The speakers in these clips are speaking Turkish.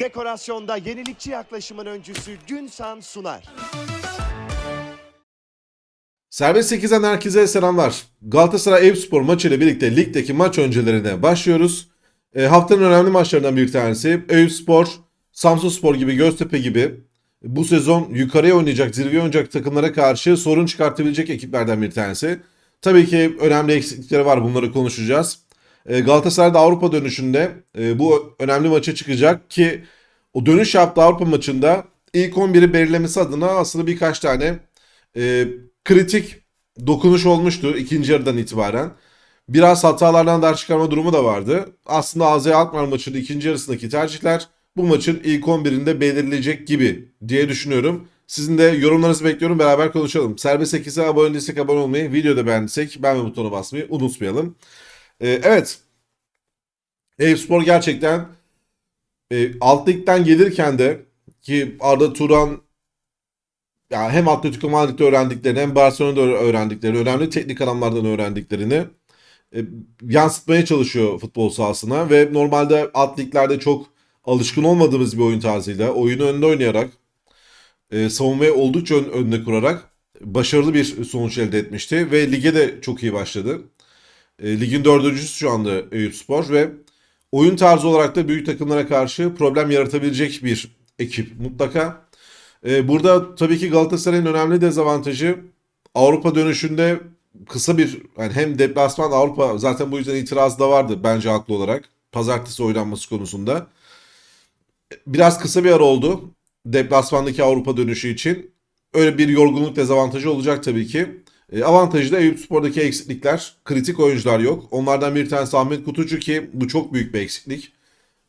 Dekorasyonda yenilikçi yaklaşımın öncüsü Günsan sunar. Serbest 8'den herkese selamlar. Galatasaray Eyüpspor maçı ile birlikte ligdeki maç öncelerine başlıyoruz. E, haftanın önemli maçlarından bir tanesi Eyüpspor, Samsunspor gibi, Göztepe gibi bu sezon yukarıya oynayacak, zirveye oynayacak takımlara karşı sorun çıkartabilecek ekiplerden bir tanesi. Tabii ki önemli eksiklikleri var bunları konuşacağız. E, Galatasaray da Avrupa dönüşünde e, bu önemli maça çıkacak ki o dönüş yaptığı Avrupa maçında ilk 11'i belirlemesi adına aslında birkaç tane e, kritik dokunuş olmuştu ikinci yarıdan itibaren. Biraz hatalardan ders çıkarma durumu da vardı. Aslında AZ Alkmaar maçının ikinci yarısındaki tercihler bu maçın ilk 11'inde belirleyecek gibi diye düşünüyorum. Sizin de yorumlarınızı bekliyorum. Beraber konuşalım. Serbest 8'e abone değilsek abone olmayı, videoda beğendiysek beğenme butonuna basmayı unutmayalım. Ee, evet. Eyüpspor gerçekten e, alt ligden gelirken de ki Arda Turan ya hem Atletico Madrid'de öğrendiklerini hem Barcelona'da öğrendiklerini, önemli teknik adamlardan öğrendiklerini e, yansıtmaya çalışıyor futbol sahasına ve normalde alt liglerde çok alışkın olmadığımız bir oyun tarzıyla oyunu önde oynayarak e, savunmayı oldukça ön, önüne kurarak başarılı bir sonuç elde etmişti ve lige de çok iyi başladı. E, ligin dördüncüsü şu anda Eyüpspor ve oyun tarzı olarak da büyük takımlara karşı problem yaratabilecek bir ekip mutlaka. Ee, burada tabii ki Galatasaray'ın önemli dezavantajı Avrupa dönüşünde kısa bir yani hem deplasman Avrupa zaten bu yüzden itiraz da vardı bence haklı olarak. Pazartesi oynanması konusunda. Biraz kısa bir ara oldu deplasmandaki Avrupa dönüşü için. Öyle bir yorgunluk dezavantajı olacak tabii ki. E, avantajı da Eyüpspor'daki eksiklikler. Kritik oyuncular yok. Onlardan bir tanesi Ahmet Kutucu ki bu çok büyük bir eksiklik.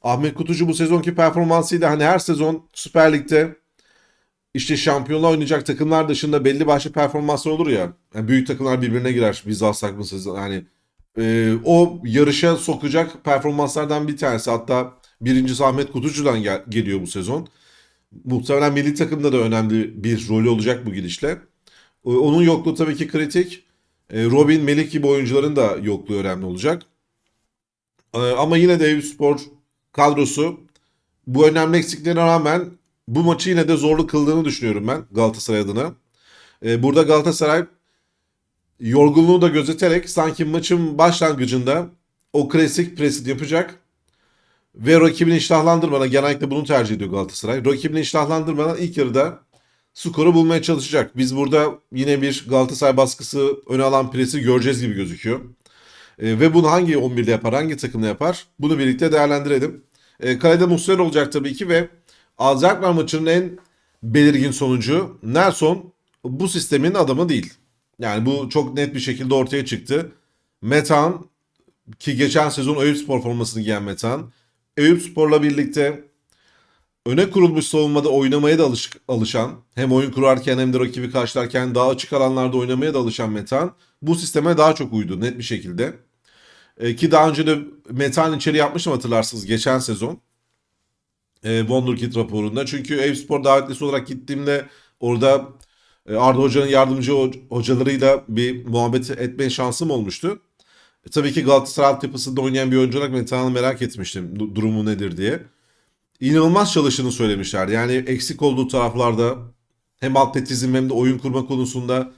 Ahmet Kutucu bu sezonki performansıyla hani her sezon Süper Lig'de işte şampiyonluğa oynayacak takımlar dışında belli başlı performanslar olur ya. Yani büyük takımlar birbirine girer. Biz alsak mısınız? Yani e, o yarışa sokacak performanslardan bir tanesi. Hatta birincisi Ahmet Kutucu'dan gel- geliyor bu sezon. Muhtemelen milli takımda da önemli bir rolü olacak bu gidişle. E, Onun yokluğu tabii ki kritik. E, Robin, Melih gibi oyuncuların da yokluğu önemli olacak. E, Ama yine de Eyüpspor kadrosu bu önemli eksikliğine rağmen bu maçı yine de zorlu kıldığını düşünüyorum ben Galatasaray adına. Ee, burada Galatasaray yorgunluğu da gözeterek sanki maçın başlangıcında o klasik presi yapacak ve rakibini iştahlandırmadan genellikle bunu tercih ediyor Galatasaray. Rakibini iştahlandırmadan ilk yarıda skoru bulmaya çalışacak. Biz burada yine bir Galatasaray baskısı öne alan presi göreceğiz gibi gözüküyor. Ee, ve bunu hangi 11'de yapar, hangi takımda yapar? Bunu birlikte değerlendirelim. Ee, kalede Muslera olacak tabii ki ve Alzheimer maçının en belirgin sonucu Nelson bu sistemin adamı değil. Yani bu çok net bir şekilde ortaya çıktı. Metan ki geçen sezon Eyüpspor formasını giyen Metan. Eyüpspor'la birlikte öne kurulmuş savunmada oynamaya da alış, alışan hem oyun kurarken hem de rakibi karşılarken daha açık alanlarda oynamaya da alışan Metan bu sisteme daha çok uydu net bir şekilde. E, ki daha önce de Metan içeri yapmıştım hatırlarsınız geçen sezon e, Wonderkid raporunda. Çünkü Eyüpspor davetlisi olarak gittiğimde orada e, Arda Hoca'nın yardımcı ho- hocalarıyla bir muhabbet etme şansım olmuştu. E, tabii ki Galatasaray altyapısında oynayan bir oyuncu olarak Metehan'ı merak etmiştim. du- durumu nedir diye. İnanılmaz çalıştığını söylemişler. Yani eksik olduğu taraflarda hem atletizm hem de oyun kurma konusunda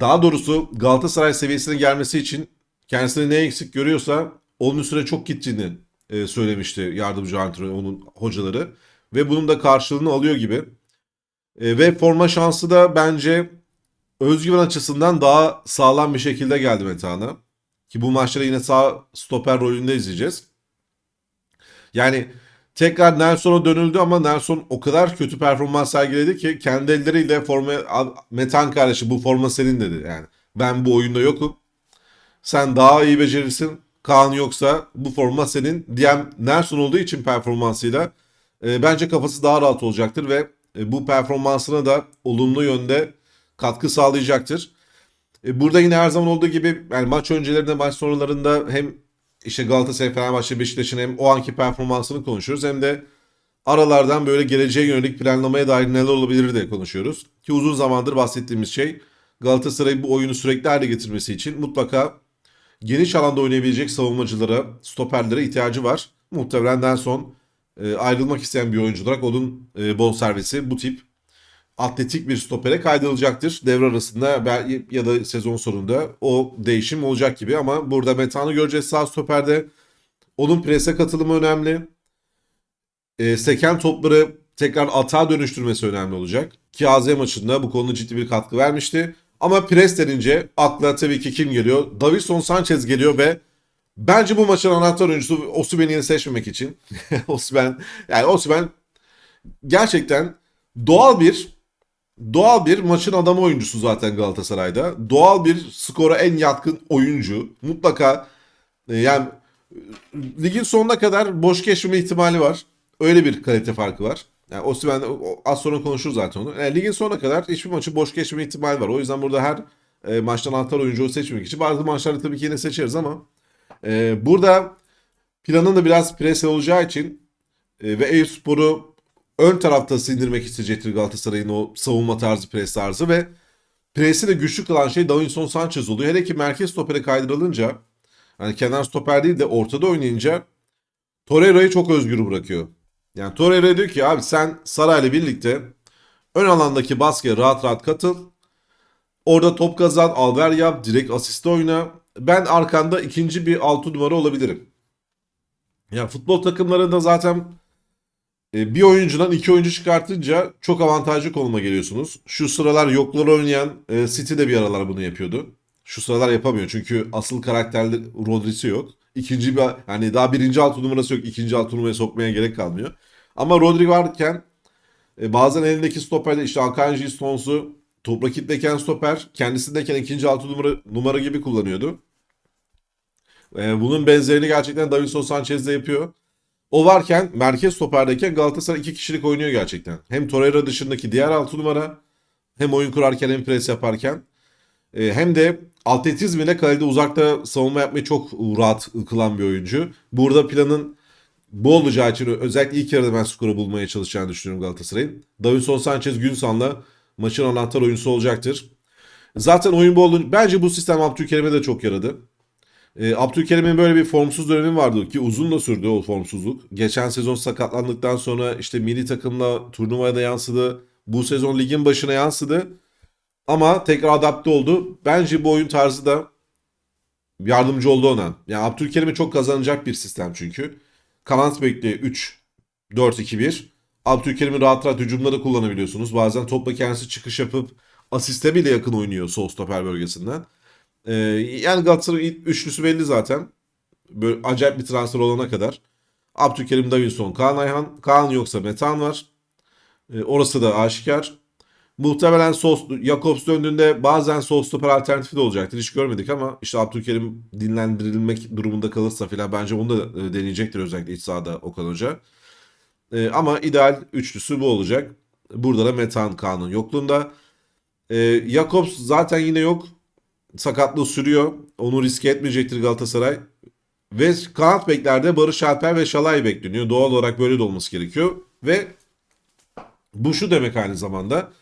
daha doğrusu Galatasaray seviyesine gelmesi için kendisine ne eksik görüyorsa onun üstüne çok gittiğini e, söylemişti yardımcı antrenör onun hocaları ve bunun da karşılığını alıyor gibi. E, ve forma şansı da bence özgüven açısından daha sağlam bir şekilde geldi Metehan'a. Ki bu maçları yine sağ stoper rolünde izleyeceğiz. Yani tekrar Nelson'a dönüldü ama Nelson o kadar kötü performans sergiledi ki kendi elleriyle forma "Al, Metehan kardeşi bu forma senin dedi yani. Ben bu oyunda yokum. Sen daha iyi becerirsin. Kaan yoksa bu forma senin diyen Nelson olduğu için performansıyla e, bence kafası daha rahat olacaktır ve e, bu performansına da olumlu yönde katkı sağlayacaktır. E, burada yine her zaman olduğu gibi yani maç öncelerinde maç sonralarında hem işte Galatasaray, Fenerbahçe, Beşiktaş'ın hem o anki performansını konuşuyoruz hem de aralardan böyle geleceğe yönelik planlamaya dair neler olabilir de konuşuyoruz. Ki uzun zamandır bahsettiğimiz şey Galatasaray'ın bu oyunu sürekli hale getirmesi için mutlaka geniş alanda oynayabilecek savunmacılara, stoperlere ihtiyacı var. Muhtemelen en son e, ayrılmak isteyen bir oyuncu olarak onun e, bonservisi bu tip atletik bir stopere kaydırılacaktır. Devre arasında ya da sezon sonunda o değişim olacak gibi ama burada Metan'ı göreceğiz sağ stoperde. Onun prese katılımı önemli. E, seken topları tekrar atağa dönüştürmesi önemli olacak. Ki AZ maçında bu konuda ciddi bir katkı vermişti. Ama pres denince akla tabii ki kim geliyor? Davison Sanchez geliyor ve bence bu maçın anahtar oyuncusu Osimhen'i seçmemek için. Osimhen yani Osimhen gerçekten doğal bir doğal bir maçın adamı oyuncusu zaten Galatasaray'da. Doğal bir skora en yatkın oyuncu. Mutlaka e, yani e, ligin sonuna kadar boş geçmeme ihtimali var. Öyle bir kalite farkı var. Yani Osimhen az sonra konuşuruz zaten onu. Yani ligin sonuna kadar hiçbir maçı boş geçmeme ihtimali var. O yüzden burada her e, maçtan anahtar oyuncuyu seçmek için bazı maçlarda tabii ki yine seçeriz ama e, burada planın da biraz pres olacağı için e, ve Eyüpspor'u ön tarafta sindirmek isteyecektir Galatasaray'ın o savunma tarzı pres tarzı ve presi de güçlü kılan şey Davinson Sanchez oluyor. Hele ki merkez stopere kaydırılınca hani kenar stoper değil de ortada oynayınca Torreira'yı çok özgür bırakıyor. Yani Torreira diyor ki abi sen Saray'la birlikte ön alandaki baskıya rahat rahat katıl. Orada top kazan, alver yap, direkt asiste oyna. Ben arkanda ikinci bir altı numara olabilirim. Ya futbol takımlarında zaten bir oyuncudan iki oyuncu çıkartınca çok avantajlı konuma geliyorsunuz. Şu sıralar yoklar oynayan e, City de bir aralar bunu yapıyordu. Şu sıralar yapamıyor çünkü asıl karakterli Rodri'si yok. İkinci bir yani daha birinci altı numarası yok. ikinci altı numaraya sokmaya gerek kalmıyor. Ama Rodri varken e, bazen elindeki stoperde işte Akanji Stones'u top rakitteyken stoper kendisindeyken ikinci altı numara, numara gibi kullanıyordu. E, bunun benzerini gerçekten Davinson Sanchez de yapıyor. O varken merkez stoperdeyken Galatasaray iki kişilik oynuyor gerçekten. Hem Torreira dışındaki diğer altı numara hem oyun kurarken hem pres yaparken e, hem de atletizmiyle kalede uzakta savunma yapmayı çok rahat kılan bir oyuncu. Burada planın bu olacağı için özellikle ilk yarıda ben skoru bulmaya çalışacağını düşünüyorum Galatasaray'ın. Davinson Sanchez Günsal'la maçın anahtar oyuncusu olacaktır. Zaten oyun bu olunca bence bu sistem Abdülkerim'e de çok yaradı. E, Abdülkerim'in böyle bir formsuz dönemi vardı ki uzun da sürdü o formsuzluk. Geçen sezon sakatlandıktan sonra işte milli takımla turnuvaya da yansıdı. Bu sezon ligin başına yansıdı. Ama tekrar adapte oldu. Bence bu oyun tarzı da yardımcı oldu ona. Yani Abdülkerim'e çok kazanacak bir sistem çünkü. Kanat bekli 3 4 2 1. Abdülkerim'i rahat rahat hücumda da kullanabiliyorsunuz. Bazen topla kendisi çıkış yapıp asiste bile yakın oynuyor sol stoper bölgesinden. Ee, yani Galatasaray'ın üçlüsü belli zaten. Böyle acayip bir transfer olana kadar. Abdülkerim, Davinson, Kaan Ayhan. Kaan yoksa Metan var. Ee, orası da aşikar. Muhtemelen Sos, Jakobs döndüğünde bazen sol stoper alternatifi de olacaktır. Hiç görmedik ama işte Abdülkerim dinlendirilmek durumunda kalırsa filan bence onu da e, deneyecektir özellikle iç sahada Okan Hoca. E, ama ideal üçlüsü bu olacak. Burada da Metan Kaan'ın yokluğunda. E, Jakobs zaten yine yok. Sakatlığı sürüyor. Onu riske etmeyecektir Galatasaray. Ve kanat beklerde Barış Alper ve Şalay bekleniyor. Doğal olarak böyle de olması gerekiyor. Ve bu şu demek aynı zamanda.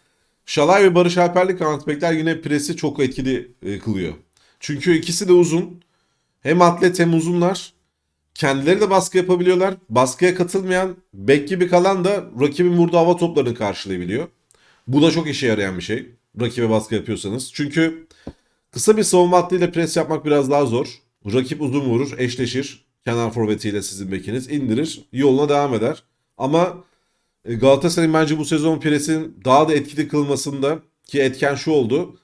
Şalay ve Barış Alper'li kanat bekler yine presi çok etkili e, kılıyor. Çünkü ikisi de uzun. Hem atlet hem uzunlar. Kendileri de baskı yapabiliyorlar. Baskıya katılmayan bek gibi kalan da rakibin vurduğu hava toplarını karşılayabiliyor. Bu da çok işe yarayan bir şey. Rakibe baskı yapıyorsanız. Çünkü kısa bir savunma hattıyla pres yapmak biraz daha zor. Rakip uzun vurur, eşleşir. Kenar forvetiyle sizin bekiniz indirir, yoluna devam eder. Ama e, Galatasaray'ın bence bu sezon presinin daha da etkili kılmasında ki etken şu oldu.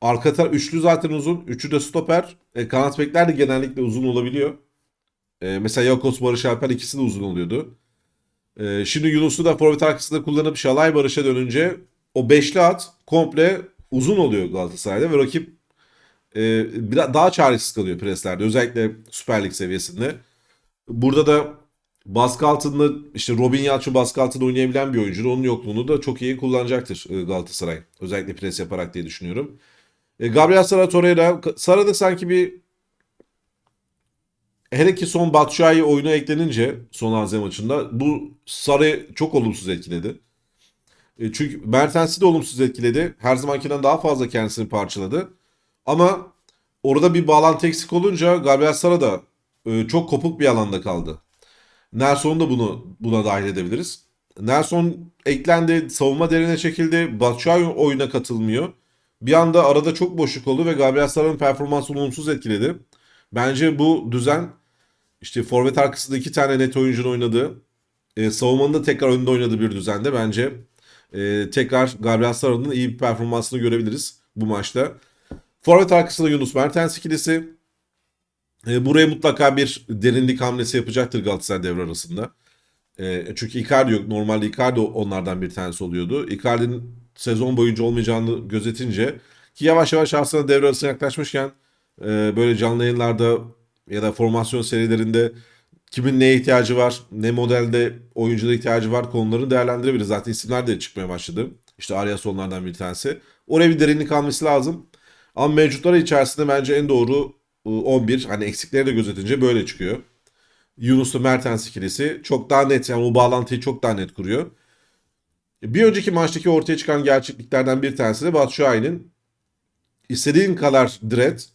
Arka taraf üçlü zaten uzun. Üçü de stoper. E, kanat bekler de genellikle uzun olabiliyor. E, mesela Yakos Barış Alper ikisi de uzun oluyordu. E, şimdi Yunus'u da forvet arkasında kullanıp Şalay Barış'a dönünce o beşli at komple uzun oluyor Galatasaray'da ve rakip e, biraz daha çaresiz kalıyor preslerde. Özellikle Süper Lig seviyesinde. Burada da baskı altında işte Robin Yalçın baskı altında oynayabilen bir oyuncu. Onun yokluğunu da çok iyi kullanacaktır e, Galatasaray. Özellikle pres yaparak diye düşünüyorum. E, Gabriel Sara Torreira. Sara'da sanki bir hele ki son Batshuayi oyuna eklenince son Azem maçında bu Sara'yı çok olumsuz etkiledi. E, çünkü Mertens'i de olumsuz etkiledi. Her zamankinden daha fazla kendisini parçaladı. Ama orada bir bağlantı eksik olunca Sara da e, çok kopuk bir alanda kaldı. Nelson'u da bunu buna dahil edebiliriz. Nelson eklendi, savunma derine çekildi. Batshuayi oyuna katılmıyor. Bir anda arada çok boşluk oldu ve Gabriel Sara'nın performansını olumsuz etkiledi. Bence bu düzen işte forvet arkasında iki tane net oyuncunun oynadığı, e, savunmanın da tekrar önünde oynadığı bir düzende bence e, tekrar Gabriel Sara'nın iyi bir performansını görebiliriz bu maçta. Forvet arkasında Yunus Mertens ikilisi. E, buraya mutlaka bir derinlik hamlesi yapacaktır Galatasaray devre arasında. E, çünkü Icardi yok. Normalde Icardi onlardan bir tanesi oluyordu. Icardi'nin sezon boyunca olmayacağını gözetince ki yavaş yavaş aslında devre arasına yaklaşmışken e, böyle canlı yayınlarda ya da formasyon serilerinde kimin neye ihtiyacı var, ne modelde oyuncuda ihtiyacı var konularını değerlendirebiliriz. Zaten isimler de çıkmaya başladı. İşte Arias onlardan bir tanesi. Oraya bir derinlik alması lazım. Ama mevcutları içerisinde bence en doğru e, 11 hani eksikleri de gözetince böyle çıkıyor. Yunus'la Mertens ikilisi çok daha net yani o bağlantıyı çok daha net kuruyor. Bir önceki maçtaki ortaya çıkan gerçekliklerden bir tanesi de Batshuayi'nin istediğin kadar diret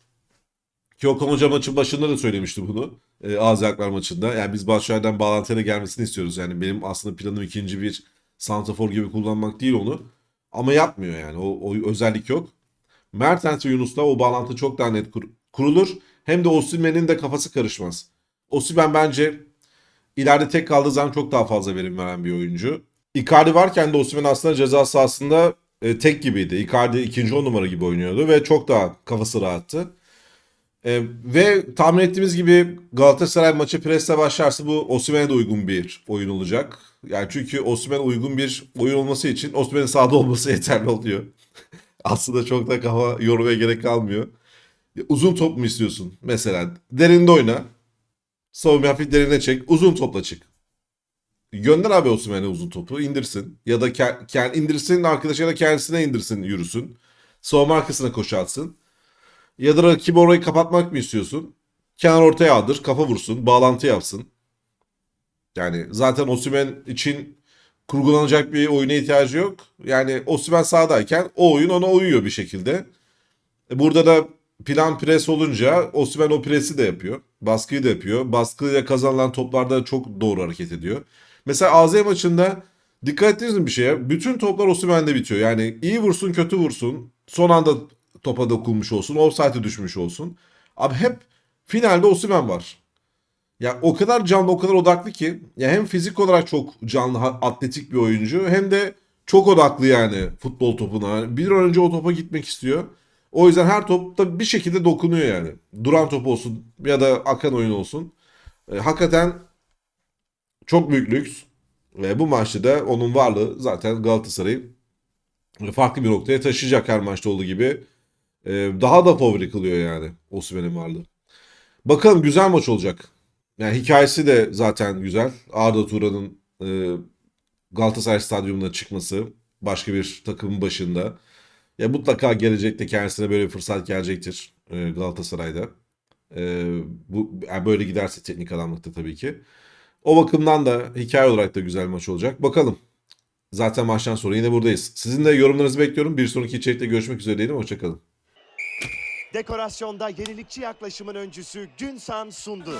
ki Okan Hoca maçın başında da söylemişti bunu. E, Aziyaklar maçında. Yani biz Batshuayi'den bağlantıyla gelmesini istiyoruz. Yani benim aslında planım ikinci bir santrafor gibi kullanmak değil onu. Ama yapmıyor yani. O, o özellik yok. Mertens ve Yunus'la o bağlantı çok daha net kur- kurulur. Hem de Osimhen'in de kafası karışmaz. Osimhen bence ileride tek kaldığı zaman çok daha fazla verim veren bir oyuncu. Icardi varken de Osimhen aslında ceza sahasında e, tek gibiydi. Icardi ikinci on numara gibi oynuyordu ve çok daha kafası rahattı. E, ve tahmin ettiğimiz gibi Galatasaray maçı presle başlarsa bu Osimhen'e de uygun bir oyun olacak. Yani çünkü Osimhen'e uygun bir oyun olması için Osimhen'in sahada olması yeterli oluyor. Aslında çok da kafa yormaya gerek kalmıyor. Uzun top mu istiyorsun? Mesela derinde oyna. Savunma hafif derine çek. Uzun topla çık. Gönder abi Osimhen'e uzun topu indirsin. Ya da ke- ke- indirsin arkadaşı ya da kendisine indirsin yürüsün. Savunma arkasına koşarsın. Ya da rakip orayı kapatmak mı istiyorsun? Kenar ortaya aldır, kafa vursun, bağlantı yapsın. Yani zaten Osimhen için kurgulanacak bir oyuna ihtiyacı yok. Yani Osimhen sahadayken o oyun ona uyuyor bir şekilde. E, Burada da plan pres olunca Osimhen o presi de yapıyor. Baskıyı da yapıyor. Baskıyla kazanılan toplarda çok doğru hareket ediyor. Mesela AZ maçında dikkat ettiniz mi bir şeye? Bütün toplar Osimhen'de bitiyor. Yani iyi vursun kötü vursun. Son anda topa dokunmuş olsun. Offside'e düşmüş olsun. Abi hep finalde Osimhen var. Ya o kadar canlı, o kadar odaklı ki ya hem fizik olarak çok canlı, atletik bir oyuncu hem de çok odaklı yani futbol topuna. Bir an önce o topa gitmek istiyor. O yüzden her topta bir şekilde dokunuyor yani. Duran top olsun ya da akan oyun olsun. E, hakikaten çok büyük lüks. Ve bu maçta da onun varlığı zaten Galatasaray'ı farklı bir noktaya taşıyacak her maçta olduğu gibi. E, daha da favori kılıyor yani Osimhen'in varlığı. Bakalım güzel maç olacak. Yani hikayesi de zaten güzel. Arda Turan'ın e, Galatasaray Stadyumu'na çıkması başka bir takımın başında. Ya mutlaka gelecekte kendisine böyle bir fırsat gelecektir e, Galatasaray'da. E, bu yani böyle giderse teknik adamlıkta tabii ki. O bakımdan da hikaye olarak da güzel maç olacak. Bakalım. Zaten maçtan sonra yine buradayız. Sizin de yorumlarınızı bekliyorum. Bir sonraki içerikte görüşmek üzere diyelim. Hoşçakalın. Dekorasyonda yenilikçi yaklaşımın öncüsü Günsan sundu.